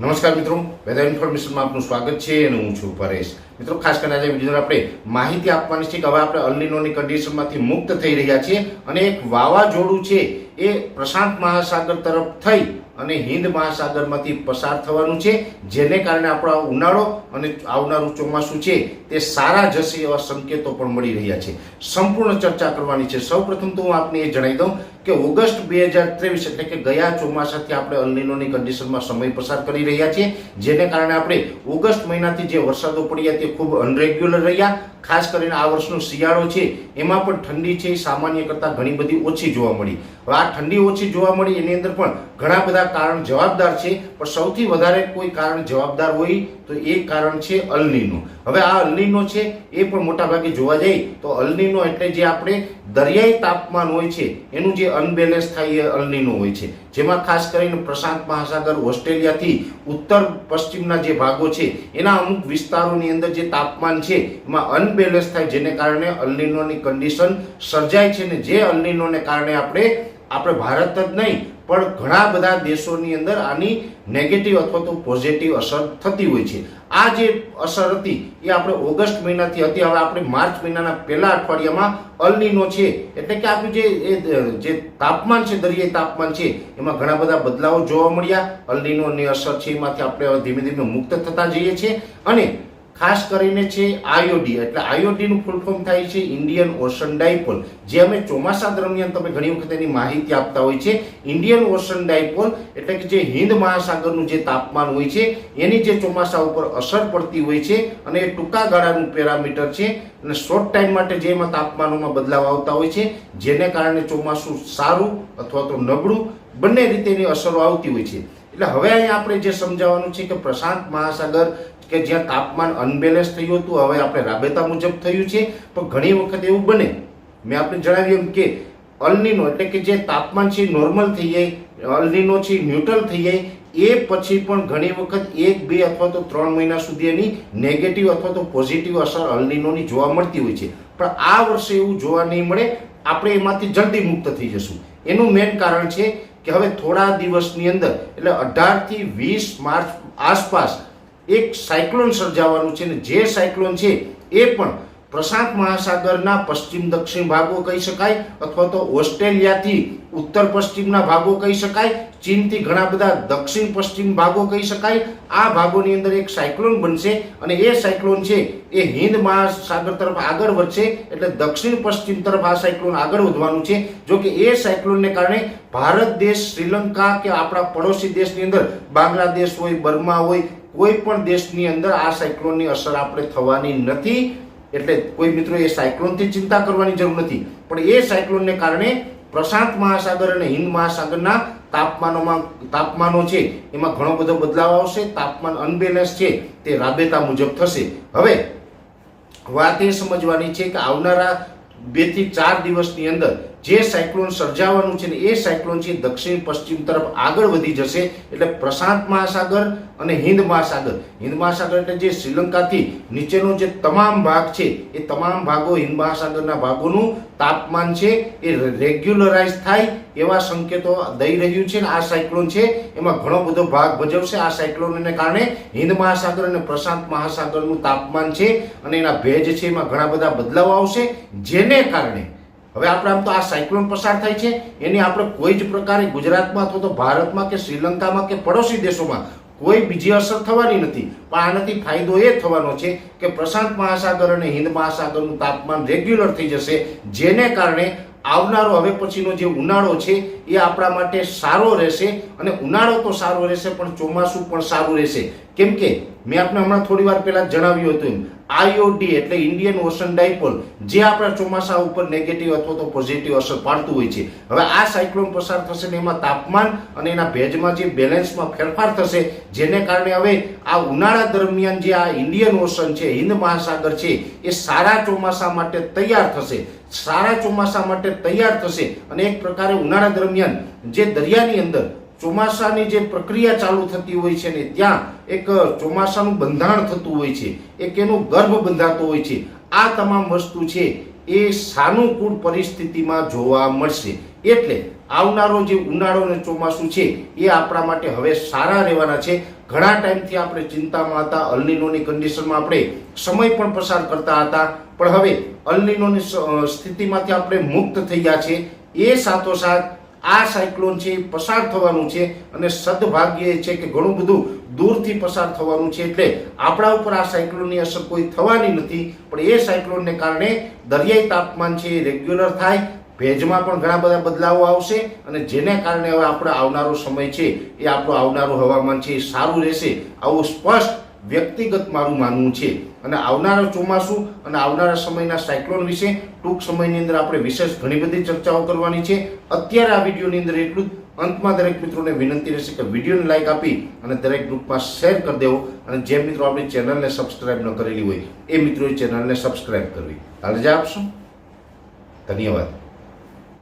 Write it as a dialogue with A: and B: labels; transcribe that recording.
A: નમસ્કાર મિત્રો, વેધર ઇન્ફોર્મેશનમાં આપનું સ્વાગત છે અને હું છું પરેશ. મિત્રો, ખાસ કરીને આજે વીડિયો આપણે માહિતી આપવાની છે કે હવે આપણે અલ્લીનોની કન્ડિશનમાંથી મુક્ત થઈ રહ્યા છીએ અને એક વાવાઝોડું છે એ પ્રશાંત મહાસાગર તરફ થઈ અને હિન્દ મહાસાગરમાંથી પસાર થવાનું છે, જેને કારણે આપણો ઉનાળો અને આવનારું ચોમાસું છે તે સારા જશે એવા સંકેતો પણ મળી રહ્યા છે. સંપૂર્ણ ચર્ચા કરવાની છે. સૌપ્રથમ તો હું આપને એ જણાવી દઉં કે ઓગસ્ટ બે હજાર ત્રેવીસ એટલે કે ગયા ચોમાસાથી આપણે અલ્લીનોની કન્ડિશનમાં સમય પસાર કરી રહ્યા છીએ, જેને કારણે આપણે ઓગસ્ટ મહિનાથી જે વરસાદો પડ્યા તે ખૂબ અનરેગ્યુલર રહ્યા. ખાસ કરીને આ વર્ષનો શિયાળો છે, એમાં પણ ઠંડી છે, સામાન્ય કરતાં ઘણી બધી ઓછી જોવા મળી. હવે આ ઠંડી ઓછી જોવા મળી, એની અંદર પણ ઘણા બધા કારણ જવાબદાર છે, પણ સૌથી વધારે કોઈ કારણ જવાબદાર હોય તો એ કારણ છે અલનીનો હવે આ અલનીનો છે, એ પણ મોટાભાગે જોવા જઈએ તો અલનીનો એટલે જે આપણે દરિયાઈ તાપમાન હોય છે, એનું જે અનબેલેન્સ થાય એ અલનીનો હોય છે. જેમાં ખાસ કરીને પ્રશાંત મહાસાગર, ઓસ્ટ્રેલિયાથી ઉત્તર પશ્ચિમના જે ભાગો છે, એના અમુક વિસ્તારોની અંદર જે તાપમાન છે, એમાં અનબેલેન્સ થાય જેને કારણે અલનીનોની કન્ડિશન સર્જાય છે ને જે અલનીનોને કારણે આપણે આપણે ભારત જ નહીં પણ ઘણા બધા દેશોની અંદર આની નેગેટિવ અથવા તો પોઝિટિવ અસર થતી હોય છે. આ જે અસર હતી એ આપણે ઓગસ્ટ મહિનાથી હતી. હવે આપણે માર્ચ મહિનાના પહેલા અઠવાડિયામાં અલનીનો છે. એટલે કે આપણું જે જે તાપમાન છે, દરિયાઈ તાપમાન છે, એમાં ઘણા બધા બદલાવો જોવા મળ્યા. અલનીનોની અસર છે, એમાંથી આપણે ધીમે ધીમે મુક્ત થતા જઈએ છીએ. અને ખાસ કરીને છે આયોડી એટલે આઈઓડીનું ફૂલ ફોર્મ થાય છે ઇન્ડિયન ઓશન ડાયપોલ જે અમે ચોમાસા દરમિયાન તમે ઘણી વખત એની માહિતી આપતા હોય છે. ઇન્ડિયન ઓશન ડાયપોલ એટલે કે જે હિન્દ મહાસાગરનું જે તાપમાન હોય છે, એની જે ચોમાસા ઉપર અસર પડતી હોય છે અને એ ટૂંકા ગાળાનું પેરામીટર છે અને શોર્ટ ટાઈમ માટે જે એમાં તાપમાનોમાં બદલાવ આવતા હોય છે, જેને કારણે ચોમાસું સારું અથવા તો નબળું બંને રીતેની અસરો આવતી હોય છે. એટલે હવે અહીંયા આપણે જે સમજાવવાનું છે કે પ્રશાંત મહાસાગર કે જ્યાં તાપમાન અનબેલેન્સ થયું હતું, હવે આપણે રાબેતા મુજબ થયું છે. પણ ઘણી વખત એવું બને, મેં આપણે જણાવ્યું કે અલનીનો એટલે કે જે તાપમાન છે નોર્મલ થઈ જાય, અલનીનો છે ન્યુટ્રલ થઈ જાય, એ પછી પણ ઘણી વખત એક, બે અથવા તો ત્રણ મહિના સુધી એની નેગેટિવ અથવા તો પોઝિટિવ અસર અલનીનોની જોવા મળતી હોય છે. પણ આ વર્ષે એવું જોવા નહીં મળે, આપણે એમાંથી જલ્દી મુક્ત થઈ જશું. એનું મેઇન કારણ છે કે હવે થોડા દિવસની અંદર, એટલે અઢારથી વીસ માર્ચ આસપાસ એક સાયક્લોન સર્જાવાનું છે ને જે સાયક્લોન છે એ પણ પ્રશાંત મહાસાગરના પશ્ચિમ દક્ષિણ ભાગો કહી શકાય અથવા તો ઓસ્ટ્રેલિયાથી ઉત્તર પશ્ચિમના ભાગો કહી શકાય, ચીનથી ઘણા બધા દક્ષિણ પશ્ચિમ ભાગો કહી શકાય. આ ભાગોની અંદર એક સાયક્લોન બનશે અને એ સાયક્લોન છે એ હિન્દ મહાસાગર તરફ આગળ વધશે એટલે દક્ષિણ પશ્ચિમ તરફ આ સાયક્લોન આગળ વધવાનું છે. જો કે એ સાયક્લોનને કારણે ભારત દેશ શ્રીલંકા કે આપણા પડોશી દેશની અંદર બાંગ્લાદેશ હોય, બર્મા હોય કોઈ પણ દેશની અંદર આ સાયક્લોનની અસર આપણે થવાની નથી. એટલે કોઈ મિત્રો એ સાયક્લોનથી ચિંતા કરવાની જરૂર નથી. પણ એ સાયક્લોનને કારણે પ્રશાંત મહાસાગર અને હિન્દ મહાસાગરના તાપમાનોમાં, તાપમાનો છે, એમાં ઘણો બધો બદલાવ આવશે. તાપમાન અનબેલેન્સ છે, તે રાબેતા મુજબ થશે. હવે, વાત એ સમજવાની છે કે આવનારા બેથી ચાર દિવસની અંદર જે સાયક્લોન સર્જાવાનું છે ને એ સાયક્લોન છે દક્ષિણ પશ્ચિમ તરફ આગળ વધી જશે એટલે પ્રશાંત મહાસાગર અને હિન્દ મહાસાગર. હિન્દ મહાસાગર એટલે જે શ્રીલંકાથી નીચેનો જે તમામ ભાગ છે, એ તમામ ભાગો હિન્દ મહાસાગરના ભાગોનું તાપમાન છે, એ રેગ્યુલરાઇઝ થાય એવા સંકેતો દઈ રહ્યું છે આ સાયક્લોન છે, એમાં ઘણો બધો ભાગ ભજવશે. આ સાયક્લોનને કારણે હિન્દ મહાસાગર અને પ્રશાંત મહાસાગરનું તાપમાન છે અને એના ભેજ છે, એમાં ઘણા બધા બદલાવ આવશે, જેને કારણે હવે આપણે આમ તો આ સાયક્લોન પસાર થાય છે, એની આપણે કોઈ જ પ્રકારે ગુજરાતમાં અથવા તો ભારતમાં કે શ્રીલંકામાં કે પડોશી દેશોમાં કોઈ બીજી અસર થવાની નથી. પણ આનાથી ફાયદો એ થવાનો છે કે પ્રશાંત મહાસાગર અને હિન્દ મહાસાગરનું તાપમાન રેગ્યુલર થઈ જશે, જેને કારણે આવનારો હવે પછીનો જે ઉનાળો છે એ આપણા માટે સારો રહેશે અને ઉનાળો તો સારો રહેશે પણ ચોમાસું પણ સારું રહેશે. કેમ કે મેં આપને હમણાં થોડી વાર પહેલાં જણાવ્યું હતું આઈઓડી એટલે ઇન્ડિયન ઓશન ડાયપોલ, જે આપણા ચોમાસા ઉપર નેગેટિવ અથવા તો પોઝિટિવ અસર પાડતું હોય છે. હવે આ સાયક્લોન પસાર થશે ને એમાં તાપમાન અને એના ભેજમાં જે બેલેન્સમાં ફેરફાર થશે, જેને કારણે હવે આ ઉનાળા દરમિયાન જે આ ઇન્ડિયન ઓશન છે, હિન્દ મહાસાગર છે, એ સારા ચોમાસા માટે તૈયાર થશે. સારા ચોમાસા માટે તૈયાર થશે અને એક પ્રકારે ઉનાળા દરમિયાન જે દરિયાની અંદર ચોમાસાની જે પ્રક્રિયા ચાલુ થતી હોય છે ને, ત્યાં એક ચોમાસાનું બંધાણ થતું હોય છે, એક એનો ગર્ભ બંધાતો હોય છે. આ તમામ વસ્તુ છે એ સાનુકૂળ પરિસ્થિતિમાં જોવા મળશે. એટલે આવનારો જે ઉનાળો અને ચોમાસું છે, એ આપણા માટે હવે સારા રહેવાના છે. ઘણા ટાઈમથી આપણે ચિંતામાં હતા અલ્નિનોની કન્ડિશનમાં આપણે સમય પણ પસાર કરતા હતા. પણ હવે અલ્નિનોની સ્થિતિમાંથી આપણે મુક્ત થઈ ગયા છે. એ સાથોસાથ આ સાયક્લોન છે, એ પસાર થવાનું છે અને સદભાગ્ય એ છે કે ઘણું બધું દૂરથી પસાર થવાનું છે. એટલે આપણા ઉપર આ સાયક્લોનની અસર કોઈ થવાની નથી. પણ એ સાયક્લોનને કારણે દરિયાઈ તાપમાન છે રેગ્યુલર થાય ભેજમાં પણ ઘણા બધા બદલાવો આવશે અને જેને કારણે હવે આપણો આવનારો સમય છે, એ આપણું આવનારું હવામાન છે, એ સારું રહેશે આવું સ્પષ્ટ વ્યક્તિગત મારું માનવું છે. અને આવનારો ચોમાસું અને આવનારા સમયના સાયક્લોન વિશે ટૂંક સમયની અંદર આપણે વિશેષ ઘણી બધી ચર્ચાઓ કરવાની છે. અત્યારે આ વિડીયોની અંદર એટલું જ. અંતમાં દરેક મિત્રોને વિનંતી રહેશે કે વિડીયોને લાઈક આપી અને દરેક ગ્રુપમાં શેર કરી દેવો. અને જે મિત્રો આપણી ચેનલને સબસ્ક્રાઇબ ન કરેલી હોય, એ મિત્રોએ ચેનલને સબસ્ક્રાઇબ કરવી. રજા આપશો? ધન્યવાદ.